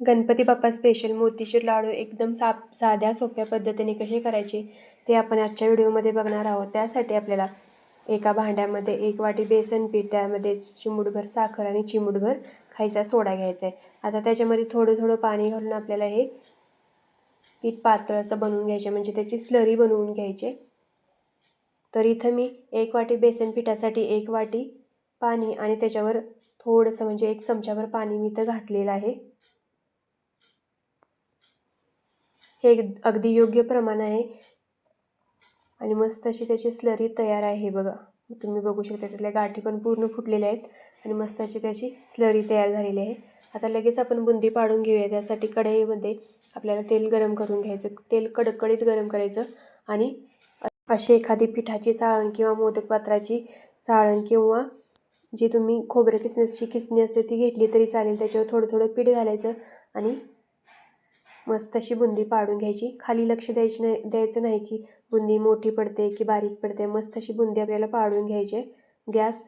Ganpati Bappa special motichoor laddoo एकदम सा साध्या सोप्या पद्धतीने कसे करायचे ते आपण आजच्या व्हिडिओमध्ये बघणार आहोत. त्यासाठी आपल्याला एका भांड्यामध्ये एक वाटी बेसन पीठ त्यामध्ये चिमूटभर साखर आणि चिमूटभर खायचा सोडा घ्यायचा आहे. आता त्याच्यामध्ये थोडं थोडं पाणी घालून आपल्याला हे पीठ पातळ असं बनवून घ्यायचे म्हणजे त्याची स्लरी बनवून घ्यायचे. तर इथं मी एक वाटी बेसन पिठासाठी एक वाटी पाणी आणि त्याच्यावर थोडंसं म्हणजे एक चमच्याभर पाणी मी इथं घातलेलं आहे. हे एक अगदी योग्य प्रमाण आहे. आणि मस्त अशी त्याची स्लरी तयार आहे बघा. तुम्ही बघू शकता त्यातल्या गाठी पण पूर्ण फुटलेल्या आहेत. आणि मस्त अशी त्याची स्लरी तयार झालेली आहे. आता लगेच आपण बुंदी पाडून घेऊया. त्यासाठी कढईमध्ये आपल्याला तेल गरम करून घ्यायचं. तेल कडकडीत गरम करायचं. आणि अशी एखादी पिठाची चाळण किंवा मोदक पात्राची चाळण किंवा जी तुम्ही खोबरं किसण्याची किसणी असते ती घेतली तरी चालेल. त्याच्यावर थोडं थोडं पीठ घालायचं. आणि मस्त अशी बुंदी पाडून घ्यायची. खाली लक्ष द्यायची नाही द्यायचं नाही की बुंदी मोठी पडते की बारीक पडते. मस्त अशी बुंदी आपल्याला पाडून घ्यायची. आहे गॅस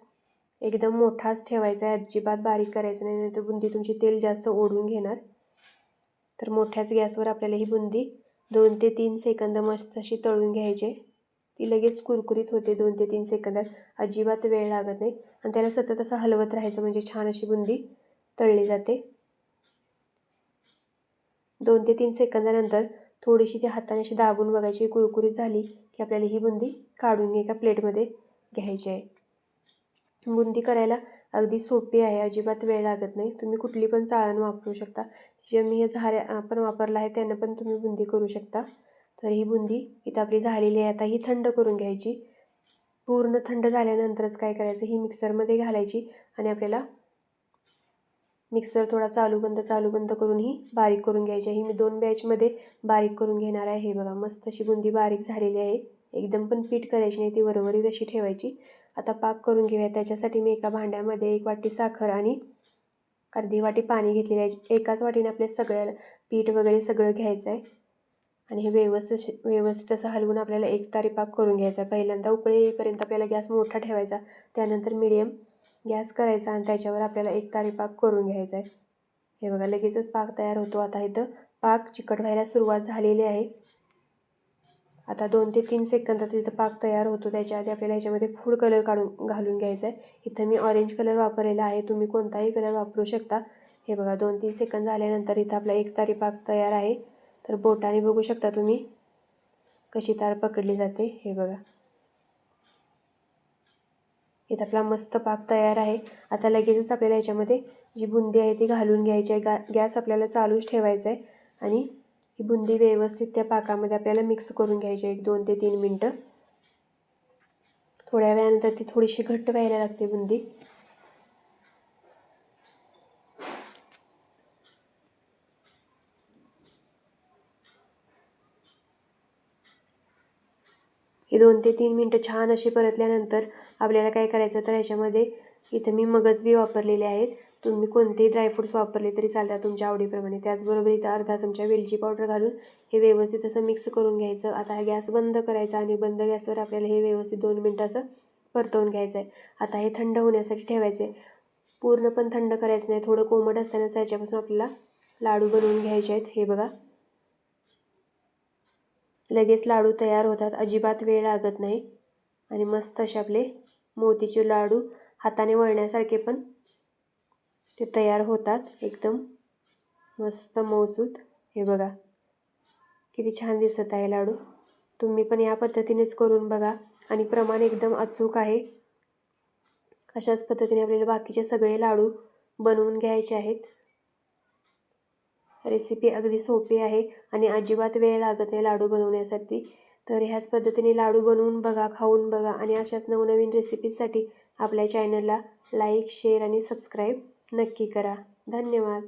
एकदम मोठाच ठेवायचा आहे. अजिबात बारीक करायचं नाही नाहीतर बुंदी तुमची तेल जास्त ओढून घेणार. तर मोठ्याच गॅसवर आपल्याला ही बुंदी दोन ते तीन सेकंद मस्त अशी तळून घ्यायचे. ती लगेच कुरकुरीत होते दोन ते तीन सेकंदात. अजिबात वेळ लागत नाही. आणि त्याला सतत असं हलवत राहायचं म्हणजे छान अशी बुंदी तळली जाते. दोन ते तीन सेकंदानंतर थोडीशी ती हाताने अशी दाबून बघायची कुरकुरीत झाली की आपल्याला ही बुंदी काढून एका प्लेटमध्ये घ्यायची आहे. बुंदी करायला अगदी सोपी आहे अजिबात वेळ लागत नाही. तुम्ही कुठली पण चाळण वापरू शकता. जे मी हे झाऱ्या आपण वापरलं आहे त्यानं पण तुम्ही बुंदी करू शकता. तर ही बुंदी इथं आपली झालेली आहे. आता ही थंड करून घ्यायची. पूर्ण थंड झाल्यानंतरच काय करायचं? ही मिक्सरमध्ये घालायची आणि आपल्याला मिक्सर थोडा चालू बंद चालू बंद करून ही बारीक करून घ्यायची. ही मी दोन बॅचमध्ये बारीक करून घेणार आहे. हे बघा मस्त अशी बुंदी बारीक झालेली आहे. एकदम पण पीठ करायची नाही ती वरवरी तशी ठेवायची. आता पाक करून घेऊया. त्याच्यासाठी मी एका भांड्यामध्ये एक वाटी साखर आणि अर्धी वाटी पाणी घेतलेलं आहे. एकाच वाटीने आपल्या सगळ्या पीठ वगैरे सगळं घ्यायचं आहे. आणि हे व्यवस्थित व्यवस्थित असं हलवून आपल्याला एक तारी पाक करून घ्यायचा आहे. पहिल्यांदा उकळे येईपर्यंत आपल्याला गॅस मोठा ठेवायचा. त्यानंतर मिडियम गॅस करायचा आणि त्याच्यावर आपल्याला एक तारी पाक करून घ्यायचा आहे. हे बघा लगेचच पाक तयार होतो. आता इथं पाक चिकट व्हायला सुरुवात झालेली आहे. आता दोन ते तीन सेकंदात इथं पाक तयार होतो. त्याच्या आधी आपल्याला ह्याच्यामध्ये फूड कलर काढून घालून घ्यायचा आहे. इथं मी ऑरेंज कलर वापरलेला आहे. तुम्ही कोणताही कलर वापरू शकता. हे बघा दोन तीन सेकंद झाल्यानंतर इथं आपला एक तारी पाक तयार आहे. तर बोटाने बघू शकता तुम्ही कशी तार पकडली जाते. हे बघा. इथं आपला मस्त पाक तयार आहे. आता लगेचच आपल्याला याच्यामध्ये जी बुंदी आहे ती घालून घ्यायची आहे. गा गॅस आपल्याला चालूच ठेवायचा आहे आणि ही बुंदी व्यवस्थित त्या पाकामध्ये आपल्याला मिक्स करून घ्यायची आहे. एक दोन ते तीन मिनटं. थोड्या वेळानंतर ती थोडीशी घट्ट व्हायला लागते बुंदी. हे दोन ते तीन मिनटं छान असे परतल्यानंतर आपल्याला काय करायचं तर ह्याच्यामध्ये इथं मी मगज बी वापरलेले आहेत. तुम्ही कोणतेही ड्रायफ्रूट्स वापरले तरी चालतात तुमच्या आवडीप्रमाणे. त्याचबरोबर इथं अर्धा चमचा वेलची पावडर घालून हे व्यवस्थित असं मिक्स करून घ्यायचं. आता हा गॅस बंद करायचा आणि बंद गॅसवर आपल्याला हे व्यवस्थित दोन मिनटं असं परतवून घ्यायचं आहे. आता हे थंड होण्यासाठी ठेवायचं आहे. पूर्ण पण थंड करायचं नाही. थोडं कोमट असतानाच ह्याच्यापासून आपल्याला लाडू बनवून घ्यायचे आहेत. हे बघा. लगेच लाडू तयार होतात. अजिबात वेळ लागत नाही. आणि मस्त असे आपले मोतीचे लाडू हाताने वळण्यासारखे पण ते तयार होतात. एकदम मस्त मौसूत. हे बघा किती छान दिसत आहे लाडू. तुम्ही पण या पद्धतीनेच करून बघा. आणि प्रमाण एकदम अचूक आहे. अशाच पद्धतीने आपल्याला बाकीचे सगळे लाडू बनवून घ्यायचे आहेत. रेसिपी अगदी सोपी आहे आणि अजिबात वेळ लागत नाही लाडू बनवण्यासाठी. तर ह्याच पद्धतीने लाडू बनवून बघा खाऊन बघा आणि अशाच नवनवीन रेसिपीजसाठी आपल्या चॅनलला लाईक शेअर आणि सबस्क्राईब नक्की करा. धन्यवाद.